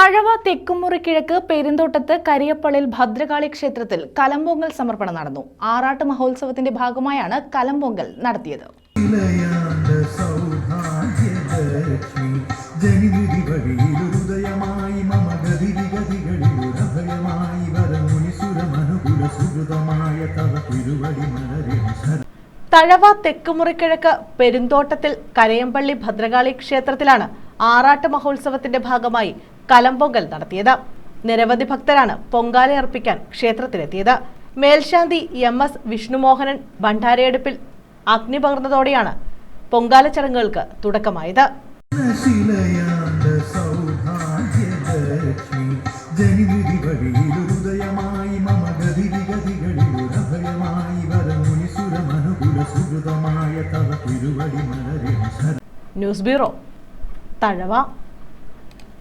തഴവ തെക്കുമുറി കിഴക്ക് പെരുന്തോട്ടത്ത് കരിയപ്പള്ളിൽ ഭദ്രകാളി ക്ഷേത്രത്തിൽ കലമ്പൊങ്കൽ സമർപ്പണം നടന്നു. ആറാട്ട് മഹോത്സവത്തിന്റെ ഭാഗമായാണ് കലമ്പൊങ്കൽ നടത്തിയത്. തഴവ തെക്കുമുറിക്കിഴക്ക് പെരുന്തോട്ടത്തിൽ കരയമ്പള്ളി ഭദ്രകാളി ക്ഷേത്രത്തിലാണ് ആറാട്ട് മഹോത്സവത്തിന്റെ ഭാഗമായി കലംപൊങ്കൽ നടത്തിയത്. നിരവധി ഭക്തരാണ് പൊങ്കാല അർപ്പിക്കാൻ ക്ഷേത്രത്തിലെത്തിയത്. മേൽശാന്തി എം എസ് വിഷ്ണുമോഹനൻ ഭണ്ഡാരയെടുപ്പിൽ അഗ്നി പകർന്നതോടെയാണ് പൊങ്കാല ചടങ്ങുകൾക്ക് തുടക്കമായത്. ന്യൂസ് സൗഭാഗ്യലക്ഷ്മി 等人吧